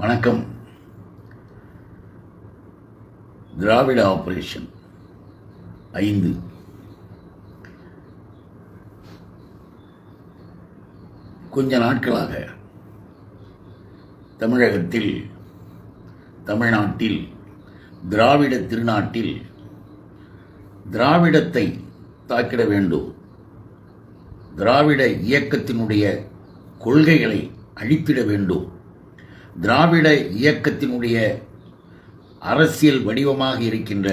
வணக்கம். திராவிட ஆபரேஷன் ஐந்து. கொஞ்ச நாட்களாக தமிழகத்தில் தமிழ்நாட்டில் திராவிட திருநாட்டில் திராவிடத்தை தாக்கிட வேண்டும். திராவிட இயக்கத்தினுடைய கொள்கைகளை அழித்திட வேண்டும். திராவிட இயக்கத்தினுடைய அரசியல் வடிவமாக இருக்கின்ற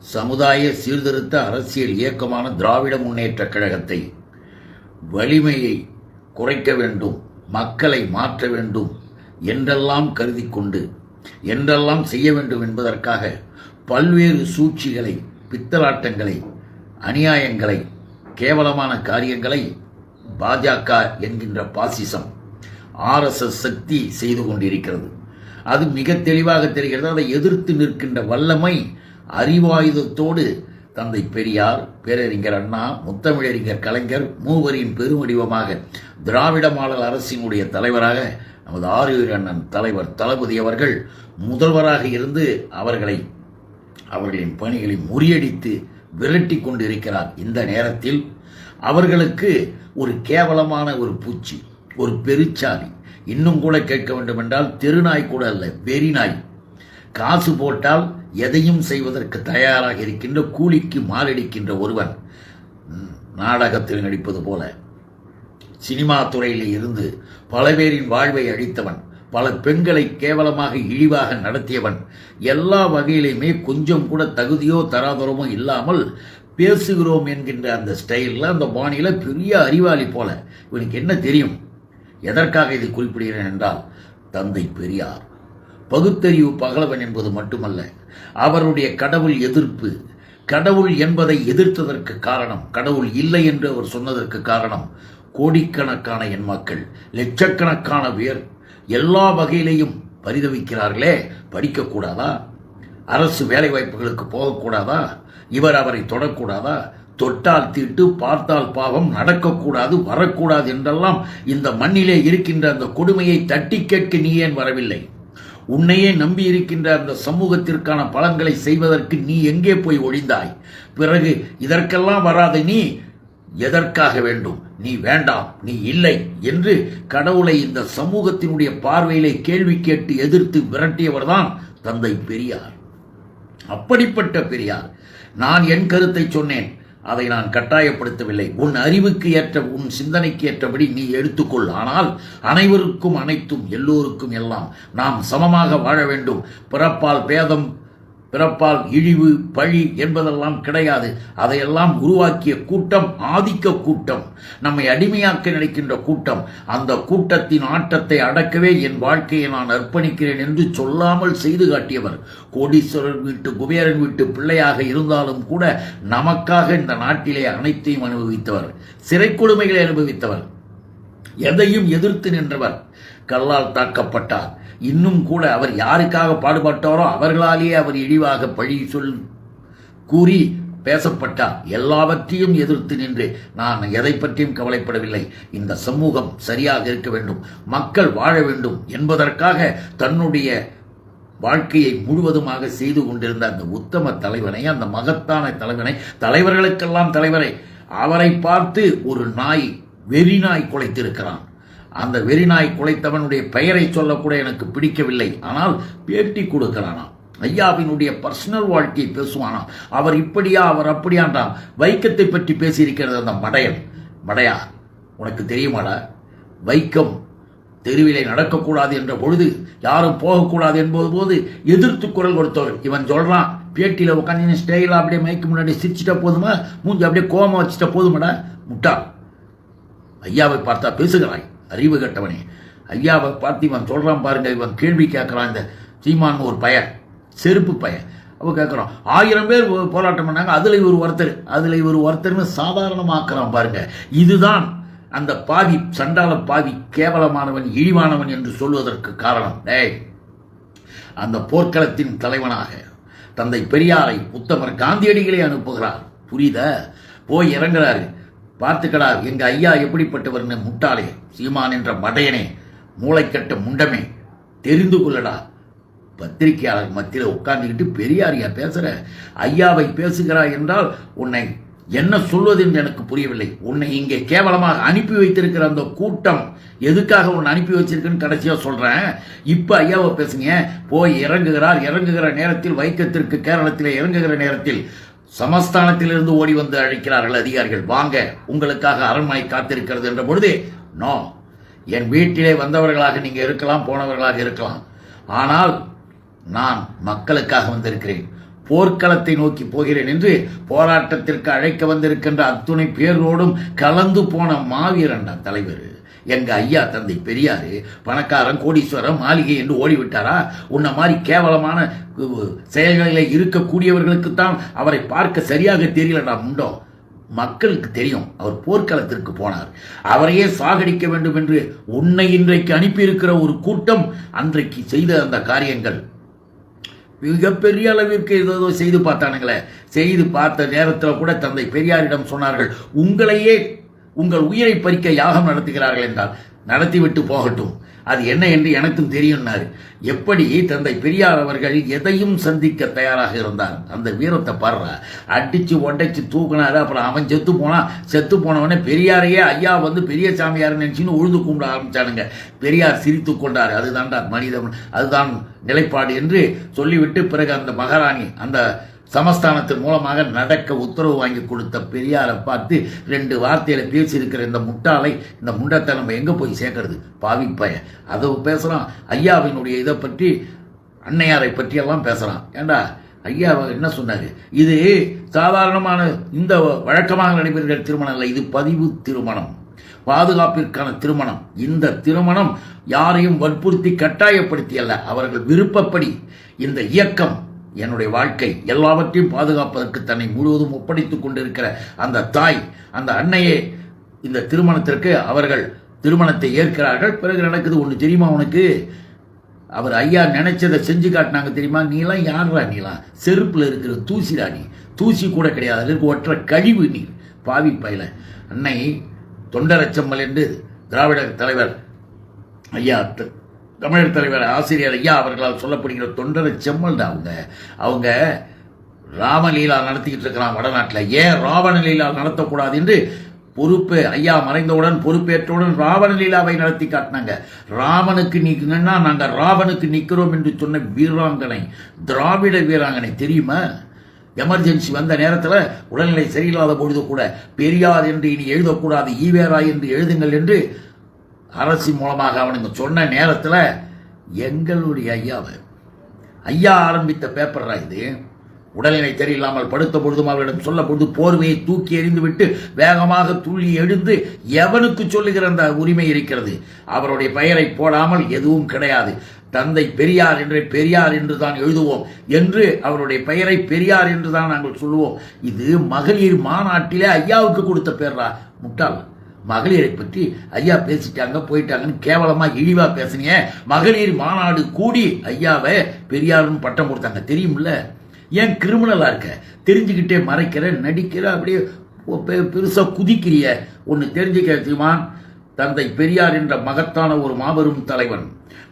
சமுதாய சீர்திருத்த அரசியல் இயக்கமான திராவிட முன்னேற்றக் கழகத்தை வலிமையை குறைக்க வேண்டும் மக்களை மாற்ற வேண்டும் என்றெல்லாம் கருதி கொண்டு என்றெல்லாம் செய்ய வேண்டும் என்பதற்காக பல்வேறு சூழ்ச்சிகளை பித்தலாட்டங்களை அநியாயங்களை கேவலமான காரியங்களை பாஜக என்கின்ற பாசிசம் ஆர்எஸ்எஸ் சக்தி செய்து கொண்டிருக்கிறது. அது மிக தெளிவாக தெரிகிறது. அதை எதிர்த்து நிற்கின்ற வல்லமை அறிவாயுதத்தோடு தந்தை பெரியார் பேரறிஞர் அண்ணா முத்தமிழறிஞர் கலைஞர் மூவரின் பெருவடிவமாக திராவிட மாடல் அரசினுடைய தலைவராக நமது ஆரியர் அண்ணன் தலைவர் தளபதி அவர்கள் முதல்வராக இருந்து அவர்களை அவர்களின் பணிகளை முறியடித்து விரட்டி கொண்டிருக்கிறார். இந்த நேரத்தில் அவர்களுக்கு ஒரு கேவலமான ஒரு பூச்சி. ஒரு பெருச்சாலி இன்னும் கூட கேட்க வேண்டும் என்றால் தெருநாய் கூட அல்ல வெறிநாய் காசு போட்டால் எதையும் செய்வதற்கு தயாராக இருக்கின்ற கூலிக்கு மாரடிக்கின்ற ஒருவன் நாடகத்தில் நடிப்பது போல. சினிமா துறையில் இருந்து பல பேரின் வாழ்வை அழித்தவன் பல பெண்களை கேவலமாக இழிவாக நடத்தியவன் எல்லா வகையிலையுமே கொஞ்சம் கூட தகுதியோ தராதரமோ இல்லாமல் பேசுகிறோம் என்கின்ற அந்த ஸ்டைலில் அந்த பாணியில் பெரிய அறிவாளி போல. இவனுக்கு என்ன தெரியும்? எதற்காக இதை குறிப்பிடுகிறேன் என்றால் தந்தை பெரியார். பகுத்தறிவு பகலவன் என்பது மட்டுமல்ல அவருடைய கடவுள் எதிர்ப்பு கடவுள் என்பதை எதிர்த்ததற்கு காரணம் கடவுள் இல்லை என்று அவர் சொன்னதற்கு காரணம் கோடிக்கணக்கான என் மக்கள் லட்சக்கணக்கான பேர் எல்லா வகையிலையும் பரிதவிக்கிறார்களே படிக்கக்கூடாதா? அரசு வேலைவாய்ப்புகளுக்கு போகக்கூடாதா? இவர் அவரை தொடக்கூடாதா? தொட்டால் தீட்டு பார்த்தால் பாவம் நடக்கக்கூடாது வரக்கூடாது என்றெல்லாம் இந்த மண்ணிலே இருக்கின்ற அந்த கொடுமையை தட்டி கேட்க நீ ஏன் வரவில்லை? உன்னையே நம்பி இருக்கின்ற அந்த சமூகத்திற்கான பலன்களை செய்வதற்கு நீ எங்கே போய் ஒளிந்தாய்? பிறகு இதற்கெல்லாம் வராத நீ எதற்காக வேண்டும்? நீ வேண்டாம் நீ இல்லை என்று கடவுளை இந்த சமூகத்தினுடைய பார்வையிலே கேள்வி கேட்டு எதிர்த்து விரட்டியவர்தான் தந்தை பெரியார். அப்படிப்பட்ட பெரியார். நான் என் கருத்தை சொன்னேன். அதை நான் கட்டாயப்படுத்தவில்லை. உன் அறிவுக்கு ஏற்ற உன் சிந்தனைக்கு ஏற்றபடி நீ எடுத்துக்கொள். ஆனால் அனைவருக்கும் அனைத்தும் எல்லோருக்கும் எல்லாம் நாம் சமமாக வாழ வேண்டும். பிறப்பால் பேதம் பிறப்பால் இழிவு பழி என்பதெல்லாம் கிடையாது. அதையெல்லாம் உருவாக்கிய கூட்டம் ஆதிக்க கூட்டம். நம்மை அடிமையாக்க நினைக்கின்ற கூட்டம். அந்த கூட்டத்தின் ஆட்டத்தை அடக்கவே என் வாழ்க்கையை நான் அர்ப்பணிக்கிறேன் என்று சொல்லாமல் செய்து காட்டியவர். கோடீஸ்வரர் வீட்டு குபேரன் வீட்டு பிள்ளையாக இருந்தாலும் கூட நமக்காக இந்த நாட்டிலே அனைத்தையும் அனுபவித்தவர். சிறை கொடுமைகளை அனுபவித்தவர். எதையும் எதிர்த்து நின்றவர். கல்லால் தாக்கப்பட்டார். இன்னும் கூட அவர் யாருக்காக பாடுபட்டாரோ அவர்களாலேயே அவர் இழிவாக பழி சொல் கூறி பேசப்பட்டார். எல்லாவற்றையும் எதிர்த்து நின்று நான் எதை பற்றியும் கவலைப்படவில்லை. இந்த சமூகம் சரியாக இருக்க வேண்டும். மக்கள் வாழ வேண்டும் என்பதற்காக தன்னுடைய வாழ்க்கையை முழுவதுமாக செய்து கொண்டிருந்த அந்த உத்தம தலைவனை அந்த மகத்தான தலைவனை தலைவர்களுக்கெல்லாம் தலைவரை அவரை பார்த்து ஒரு நாய் வெறி நாய் குலைத்திருக்கிறான். அந்த வெறிநாய் குலைத்தவனுடைய பெயரை சொல்லக்கூட எனக்கு பிடிக்கவில்லை. ஆனால் பேட்டி கொடுக்கிறானா ஐயாவினுடைய பர்சனல் வாழ்க்கையை பேசுவானா அவர் இப்படியா அவர் அப்படியான்றான். வைக்கத்தை பற்றி பேசியிருக்கிறது அந்த மடையன். மடையா உனக்கு தெரியுமாடா? வைக்கம் தெருவிலே நடக்கக்கூடாது என்ற பொழுது யாரும் போகக்கூடாது என்பது போது எதிர்த்து குரல் கொடுத்தவர் இவன் சொல்றான் பேட்டியில் உட்காந்து ஸ்டைலாக அப்படியே மைக்கு முன்னாடி சிரிச்சிட்ட போதுமா? மூஞ்சி அப்படியே கோமம் வச்சுட்ட போதுமாடா? முட்டா. ஐயாவை பார்த்தா பேசுகிறாய். அறிவு கட்டவனே. ஐயாவை பார்த்து இவன் சொல்கிறான் பாருங்க இவன் கேள்வி கேட்குறான் இந்த சீமான் ஒரு பய செருப்பு பய அவ கேட்குறான் ஆயிரம் பேர் போராட்டம் பண்ணாங்க அதில் இவர் ஒருத்தர் அதில் இவர் ஒருத்தர்னு சாதாரணமாக்குறான் பாருங்க. இதுதான் அந்த பாவி சண்டாள பாவி கேவலமானவன் இழிவானவன் என்று சொல்வதற்கு காரணம். டேய் அந்த போர்க்களத்தின் தலைவனாக தந்தை பெரியாரை உத்தமர் காந்தியடிகளை அனுப்புகிறார். புரியுதா? போய் இறங்குறாரு. பார்த்துக்கடா எங்க ஐயா எப்படிப்பட்டவர்னு முட்டாளே. சீமான் என்ற மடையனே மூளைக்கட்ட முண்டமே. தெரிந்து கொள்ளடா. பத்திரிகையாளர் மத்தியில் உட்கார்ந்துக்கிட்டு பெரியாரியா பேசுற? ஐயாவை பேசுகிறாய் என்றால் உன்னை என்ன சொல்வது என்று எனக்கு புரியவில்லை. உன்னை இங்கே கேவலமாக அனுப்பி வைத்திருக்கிற அந்த கூட்டம் எதுக்காக உன்னை அனுப்பி வச்சிருக்குன்னு கடைசியாக சொல்கிறேன் இப்போ ஐயாவை பேசுங்க. போய் இறங்குகிறார். இறங்குகிற நேரத்தில் வைக்கத்திற்கு கேரளத்தில் இறங்குகிற நேரத்தில் சமஸ்தானத்திலிருந்து ஓடி வந்து அழைக்கிறார்கள் அதிகாரிகள். வாங்க உங்களுக்காக அரண்மனை காத்திருக்கிறது என்ற பொழுது நோ என் வீட்டிலே வந்தவர்களாக நீங்க இருக்கலாம் போனவர்களாக இருக்கலாம். ஆனால் நான் மக்களுக்காக வந்திருக்கிறேன். போர்க்களத்தை நோக்கி போகிறேன் என்று போராட்டத்திற்கு அழைக்க வந்திருக்கின்ற அத்துணை பேரோடும் கலந்து போன மாவீரன்டா தலைவர். எங்க ஐயா தந்தை பெரியாரு பணக்காரன் கோடீஸ்வரன் மாளிகை என்று ஓடிவிட்டாரா? உன்ன மாதிரி கேவலமான செயல்களில் இருக்கக்கூடியவர்களுக்குத்தான் அவரை பார்க்க சரியாக தெரியலடா முண்டோம் மக்களுக்கு தெரியும் அவர் போர்க்களத்திற்கு போனார். அவரையே சாகடிக்க வேண்டும் என்று உன்னை இன்றைக்கு அனுப்பியிருக்கிற ஒரு கூட்டம் அன்றைக்கு செய்த அந்த காரியங்கள். மிகப்பெரிய அளவிற்கு ஏதோ செய்து பார்த்தானுங்களே. செய்து பார்த்த நேரத்தில் கூட தந்தை பெரியாரிடம் சொன்னார்கள் உங்களையே உங்கள் உயிரை பறிக்க யாகம் நடத்துகிறார்கள் என்றால் நடத்திவிட்டு போகட்டும். அது என்ன என்று எனக்கும் தெரியும்னாரு. எப்படி தந்தை பெரியார் அவர்கள் எதையும் சந்திக்க தயாராக இருந்தார்? அந்த வீரத்தை பாடுறா. அடிச்சு உடைச்சு தூக்குனாரு அப்புறம் அவன் செத்து போனான் செத்து போனவனே பெரியாரையே ஐயா வந்து பெரிய சாமியார் நினைச்சுன்னு உழுது கும்பிட ஆரம்பிச்சானுங்க. பெரியார் சிரித்து கொண்டார். அதுதான்டா மனிதன் அதுதான் நிலைப்பாடு என்று சொல்லிவிட்டு பிறகு அந்த மகாராணி அந்த சமஸ்தானத்தின் மூலமாக நடக்க உத்தரவு வாங்கி கொடுத்த பெரியாரை பார்த்து ரெண்டு வார்த்தையில பேசியிருக்கிற இந்த முட்டாளை இந்த முண்டத்தை நம்ம எங்க போய் சேர்க்கறது? பாவிப்பய. அதை பேசுகிறான் ஐயாவினுடைய இதை பற்றி அன்னையாரை பற்றியெல்லாம் பேசுறான். ஏண்டா? ஐயா என்ன சொன்னாரு? இது சாதாரணமான இந்த வழக்கமாக நடைபெறுகிற திருமணம் இல்லை இது பதிவு திருமணம். பாதுகாப்பிற்கான திருமணம். இந்த திருமணம் யாரையும் வற்புறுத்தி கட்டாயப்படுத்தி அல்ல அவர்கள் விருப்பப்படி இந்த இயக்கம் என்னுடைய வாழ்க்கை எல்லாவற்றையும் பாதுகாப்பதற்கு தன்னை முழுவதும் ஒப்படைத்துக் கொண்டிருக்கிற அந்த தாய் அந்த அன்னையே இந்த திருமணத்திற்கு அவர்கள் திருமணத்தை ஏற்கிறார்கள். பிறகு நடக்குது ஒன்று தெரியுமா உனக்கு? அவர் ஐயா நினைச்சதை செஞ்சு காட்டினாங்க தெரியுமா? நீலாம் யார்ரா நீலாம் செருப்பில் இருக்கிற தூசிடா நீ. தூசி கூட கிடையாது. அதற்கு ஒற்ற கழிவு நீர். பாவி பயில. அன்னை தொண்டரச்சம்மல் என்று திராவிட தலைவர் ஐயா தமிழர் தலைவர் ஆசிரியர் ஐயா அவர்களால் சொல்லப்படுகிற தொண்டரை செம்மல் தான் அவங்க. அவங்க ராமலீலா நடத்திக்கிட்டு இருக்கிறான் வடநாட்டில். ஏன் ராவண லீலா நடத்தக்கூடாது என்று பொறுப்பு ஐயா மறைந்தவுடன் பொறுப்பேற்றவுடன் ராவணலீலாவை நடத்தி காட்டினாங்க. ராமனுக்கு நிற்கணும்னா நாங்கள் ராவனுக்கு நிற்கிறோம் என்று சொன்ன வீராங்கனை திராவிட வீராங்கனை தெரியுமா? எமர்ஜென்சி வந்த நேரத்தில் உடல்நிலை சரியில்லாத பொழுது கூட பெரியார் என்று இனி எழுதக்கூடாது ஈவேரா என்று எழுதுங்கள் என்று அரசு மூலமாக அவனுங்க சொன்ன நேரத்தில் எங்களுடைய ஐயாவை ஐயா ஆரம்பித்த பேப்பர்ரா இது. உடல்நிலை சரியில்லாமல் படுத்த பொழுதும் அவரிடம் சொல்ல பொழுது போர்வையை தூக்கி எறிந்துவிட்டு வேகமாக துள்ளி எழுந்து எவனுக்கு சொல்லுகிற அந்த உரிமை இருக்கிறது? அவருடைய பெயரை போடாமல் எதுவும் கிடையாது. தந்தை பெரியார் என்று பெரியார் என்று தான் எழுதுவோம் என்று அவருடைய பெயரை பெரியார் என்று தான் நாங்கள் சொல்லுவோம். இது மகளிர் மாநாட்டிலே ஐயாவுக்கு கொடுத்த பேர்ரா முட்டாள். மகளிரை பற்றி ஐயா பேசிட்டாங்க போயிட்டாங்கன்னு கேவலமா இழிவா பேசுனீங்க மகளிர் மாநாடு கூடி ஐயாவை பெரியாருன்னு பட்டம் கொடுத்தாங்க. தெரியும்ல? ஏன் கிரிமினலா இருக்க? தெரிஞ்சுக்கிட்டே மறைக்கிற நடிக்கிற அப்படியே பெருசாக பெருசா குதிக்கிறிய. ஒன்னு தெரிஞ்சுக்க தந்தை பெரியார் என்ற மகத்தான ஒரு மாபெரும் தலைவன்.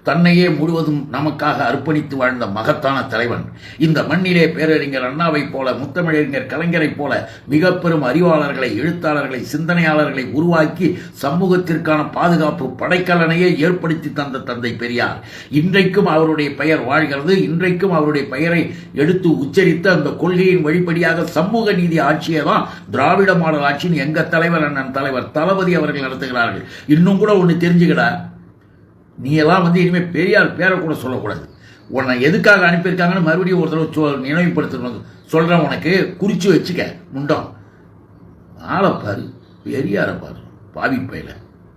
தன்னையே முழுவதும் நமக்காக அர்ப்பணித்து வாழ்ந்த மகத்தான தலைவன். இந்த மண்ணிலே பேரறிஞர் அண்ணாவைப் போல முத்தமிழறிஞர் கலைஞரைப் போல மிக பெரும் அறிவாளர்களை எழுத்தாளர்களை சிந்தனையாளர்களை உருவாக்கி சமூகத்திற்கான பாதுகாப்பு படைக்கலனையே ஏற்படுத்தி தந்த தந்தை பெரியார். இன்றைக்கும் அவருடைய பெயர் வாழ்கிறது. இன்றைக்கும் அவருடைய பெயரை எடுத்து உச்சரித்து அந்த கொள்கையின் வழிப்படியாக சமூக நீதி ஆட்சியை தான் திராவிட மாடல் ஆட்சின்னு எங்க தலைவர் அண்ணன் தலைவர் தளபதி அவர்கள் நடத்துகிறார்கள். இன்னும் கூட ஒன்று தெரிஞ்சுக்கிட? நீ எல்லாம் வந்து இனிமேல் பெரியார் பேரை கூட சொல்லக்கூடாது. உன்னை எதுக்காக அனுப்பியிருக்காங்கன்னு மறுபடியும் ஒரு தடவை சொல் நினைவுபடுத்தணும். சொல்கிறேன் உனக்கு குறித்து வச்சுக்க முண்டம். ஆளை பாரு பெரியாரை பாரு பாவி பயில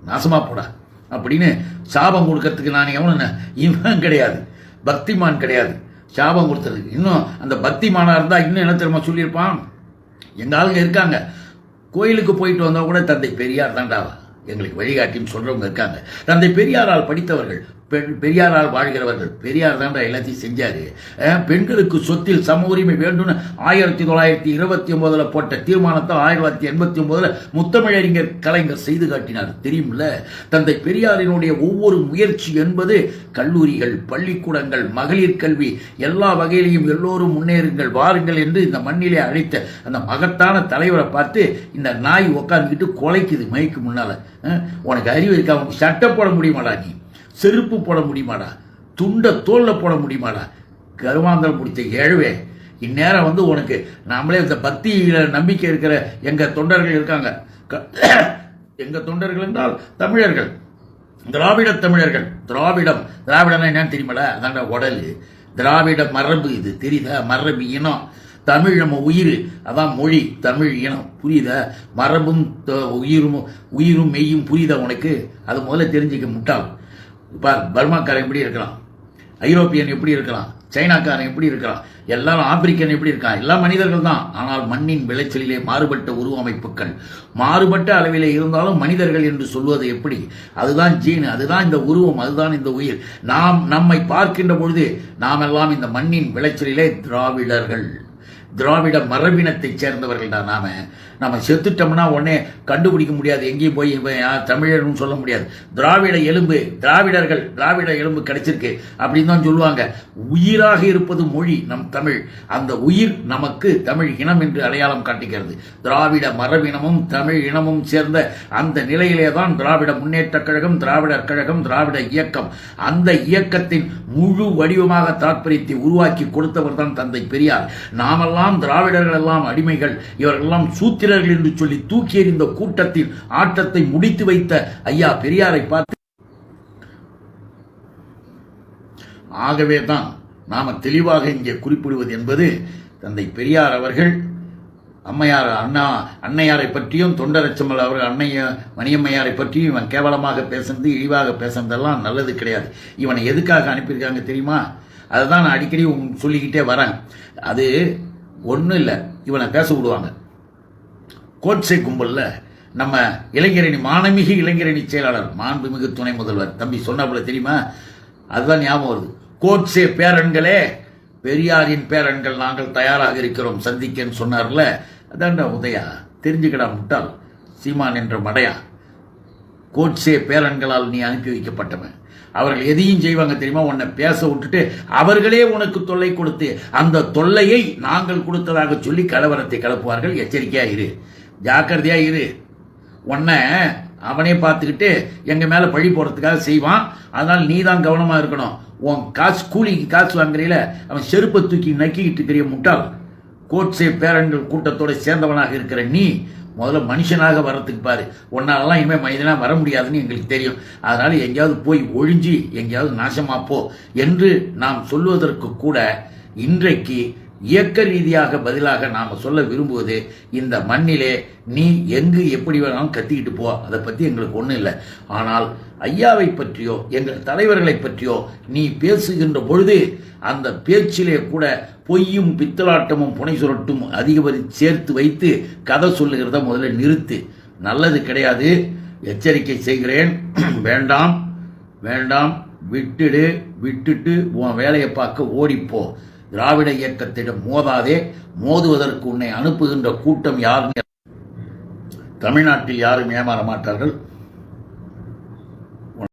நாசமாக போடா. அப்படின்னு சாபம் கொடுக்கறதுக்கு நான் எவனு இவன் கிடையாது. பக்திமான் கிடையாது. சாபம் கொடுத்ததுக்கு. இன்னும் அந்த பக்திமானாக இருந்தால் இன்னும் என்ன தெரியுமா சொல்லியிருப்பான்? எங்கள் ஆளுங்க இருக்காங்க. கோயிலுக்கு போயிட்டு வந்தால் கூட தந்தை பெரியார் தாண்டாவா எங்களுக்கு வழிகாட்டின்னு சொல்றவங்க இருக்காங்க. தந்தை பெரியாரால் படித்தவர்கள் பெண் பெரியாரால் வாழ்கிறவர்கள். பெரியார் தான் எல்லாத்தையும் செஞ்சார். பெண்களுக்கு சொத்தில் சம உரிமை வேண்டும்னு ஆயிரத்தி தொள்ளாயிரத்தி இருபத்தி ஒன்பதில் போட்ட தீர்மானத்தை ஆயிரத்தி தொள்ளாயிரத்தி எண்பத்தி ஒன்பதில் முத்தமிழறிஞர் கலைஞர் செய்து காட்டினார். தெரியும்ல தந்தை பெரியாரினுடைய ஒவ்வொரு முயற்சி என்பது கல்லூரிகள் பள்ளிக்கூடங்கள் மகளிர் கல்வி எல்லா வகையிலையும் எல்லோரும் முன்னேறுங்கள் வாருங்கள் என்று இந்த மண்ணிலே அழைத்த அந்த மகத்தான தலைவரை பார்த்து இந்த நாய் உட்காந்துக்கிட்டு கொலைக்குது மைக்கு முன்னால். உனக்கு அறிவு இருக்கா? உனக்கு சட்டை போட முடியுமாடா நீ? செருப்பு போட முடியுமாடா? துண்டை தோலில் போட முடியுமாடா? கருமாந்தரம் பிடிச்ச ஏழுவே இந்நேரம் வந்து உனக்கு நாமளே இந்த பக்தியில் நம்பிக்கை இருக்கிற எங்கள் தொண்டர்கள் இருக்காங்க. க- தொண்டர்கள் என்றால் தமிழர்கள். திராவிட தமிழர்கள். திராவிடம். திராவிடம்னா என்னன்னு தெரியுமாடா? அதான்டா உடல். திராவிட மரபு இது. தெரியுதா? மரபு இனம். தமிழ் நம்ம உயிர். அதான் மொழி. தமிழ் இனம். புரியுதா? மரபும் உயிரும் உயிரும் மெய்யும் புரியுதா உனக்கு? அது முதல்ல தெரிஞ்சுக்க முட்டாள். இப்போ பர்மாக்காரன் எப்படி இருக்கலாம்? ஐரோப்பியன் எப்படி இருக்கலாம்? சைனாக்காரன் எப்படி இருக்கலாம்? எல்லாரும் ஆப்பிரிக்கன் எப்படி இருக்கான்? எல்லா மனிதர்கள் தான். ஆனால் மண்ணின் விளைச்சலிலே மாறுபட்ட உருவமைப்புகள் மாறுபட்ட அளவிலே இருந்தாலும் மனிதர்கள் என்று சொல்வது எப்படி? அதுதான் ஜீன் அதுதான் இந்த உருவம் அதுதான் இந்த உயிர். நாம் நம்மை பார்க்கின்ற பொழுது நாம் எல்லாம் இந்த மண்ணின் விளைச்சலிலே திராவிடர்கள். திராவிட மரபினத்தைச் சேர்ந்தவர்கள் தான் நாம நம்ம செத்துட்டோம்னா உடனே கண்டுபிடிக்க முடியாது. எங்கேயும் போய் தமிழர்னு சொல்ல முடியாது. திராவிட எலும்பு திராவிடர்கள் திராவிட எலும்பு கிடைச்சிருக்கு அப்படின்னு தான் சொல்லுவாங்க. உயிராக இருப்பது மொழி நம் தமிழ். அந்த உயிர் நமக்கு தமிழ் இனம் என்று அடையாளம் காட்டுகிறது. திராவிட மரபினமும் தமிழ் இனமும் சேர்ந்த அந்த நிலையிலே தான் திராவிட முன்னேற்றக் கழகம் திராவிடர் கழகம் திராவிட இயக்கம். அந்த இயக்கத்தின் முழு வடிவமாக தாற்பயத்தை உருவாக்கி கொடுத்தவர் தான் தந்தை பெரியார். நாமெல்லாம் திராவிடர்கள் எல்லாம் அடிமைகள் இவர்களெல்லாம் சூத்திரர்கள் என்று சொல்லி தூக்கி எறிந்த கூட்டத்தில் ஆட்டத்தை முடித்து வைத்த ஐயா பெரியாரை பார்த்து ஆகவே தான் நாம தெளிவாக இங்கே குறிப்பிடுவது என்பது தந்தை பெரியார் அவர்கள் அம்மையார் அண்ணா அன்னையாரை பற்றியும் தொண்டரச்சமல் அவர்கள் அன்னைய மணியம்மையாரை பற்றியும் இவன் கேவலமாக பேசுனது இழிவாக பேசுனதெல்லாம் நல்லது கிடையாது. இவனை எதுக்காக அனுப்பியிருக்காங்க தெரியுமா? அதை தான் நான் அடிக்கடி சொல்லிக்கிட்டே வரேன். அது ஒன்றும் இல்லை. இவனை பேச விடுவாங்க. கோட்சே கும்பலில் நம்ம இளைஞரணி மானமிகு இளைஞரணி செயலாளர் மாண்புமிகு துணை முதல்வர். தம்பி சொன்னாப்புல தெரியுமா? அதுதான் ஞாபகம் வருது. கோட்சே பேரன்களே பெரியாரின் பேரன்கள் நாங்கள் தயாராக இருக்கிறோம். சந்திக்கன்னு சொன்னார்ல. அதான்டா உதயா. தெரிஞ்சுக்கடா முட்டாள். சீமான் என்ற மடையா. கோட்சே பேரன்களால் நீ அனுப்பி வைக்கப்பட்டவன் அவர்கள் எதையும் செய்வாங்க தெரியுமா? உன்னை பேச விட்டுட்டு அவர்களே உனக்கு தொல்லை கொடுத்து அந்த தொல்லையை நாங்கள் கொடுத்ததாக சொல்லி கலவரத்தை கலப்புவார்கள். எச்சரிக்கையா இரு. ஜாக்கிரதையா இரு. உன்னை அவனே பார்த்துக்கிட்டு எங்க மேல பழி போறதுக்காக செய்வான். அதனால் நீ தான் கவனமா இருக்கணும். உன் காசு கூலிக்கு காசு வாங்குறீல அவன் செருப்பை தூக்கி நக்கிக்கிட்டு இருக்கிற முட்டாள். கோட்ஸே பேரன்கள் கூட்டத்தோடு சேர்ந்தவனாக இருக்கிற நீ முதல்ல மனுஷனாக வர்றதுக்கு பாரு. உன்னாலலாம் இனிமேல் மனிதனாக வர முடியாதுன்னு எங்களுக்கு தெரியும். அதனால் எங்கேயாவது போய் ஒழிஞ்சு எங்கேயாவது நாசமாப்போ என்று நாம் சொல்வதற்கு கூட இன்றைக்கு இயக்க ரீதியாக பதிலாக நாம் சொல்ல விரும்புவது இந்த மண்ணிலே நீ எங்கு எப்படி வேணாலும் கத்திக்கிட்டு போ. அதை பற்றி எங்களுக்கு ஒன்றும் இல்லை. ஆனால் ஐயாவை பற்றியோ எங்கள் தலைவர்களை பற்றியோ நீ பேசுகின்ற பொழுது அந்த பேச்சிலே கூட பொய்யும் பித்தலாட்டமும் புனை சுரட்டும் அதிகபடி சேர்த்து வைத்து கதை சொல்லுகிறத முதல்ல நிறுத்து. நல்லது கிடையாது. எச்சரிக்கை செய்கிறேன். வேண்டாம். வேண்டாம். விட்டுடு. விட்டுட்டு உன் வேலையை பார்க்க ஓடிப்போ. திராவிட இயக்கத்திடம் மோதாதே மோதுவதற்கு உன்னை அனுப்புகின்ற கூட்டம் யார் தமிழ்நாட்டில் யாரும் ஏமாற மாட்டார்கள்.